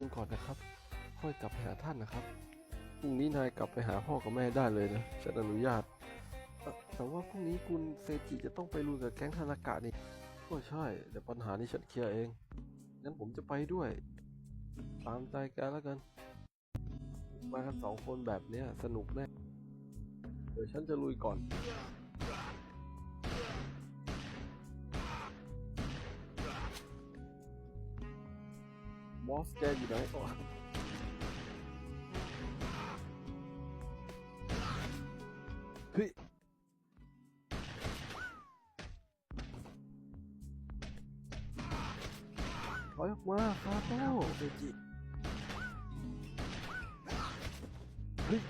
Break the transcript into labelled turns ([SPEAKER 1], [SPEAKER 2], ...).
[SPEAKER 1] คุณก่อนนะครับ ค่อยกลับไปหาท่านนะครับพรุ่งนี้นายกลับไปหาพ่อกับแม่ได้เลยนะฉันอนุญาต แต่ว่าพรุ่งนี้คุณเซจิจะต้องไปลุยกับแก๊งธนากะนี่ก็ใช่ แต่ปัญหานี้ฉันเคลียร์เอง งั้นผมจะไปด้วย ตามใจแกแล้วกัน มากันสองคนแบบเนี้ยสนุกแน่ เดี๋ยวฉันจะลุยก่อน บอสแกอยู่ไหนอ๋อเฮ้ยถอยออกมาคาโต้เซจิเฮ้ย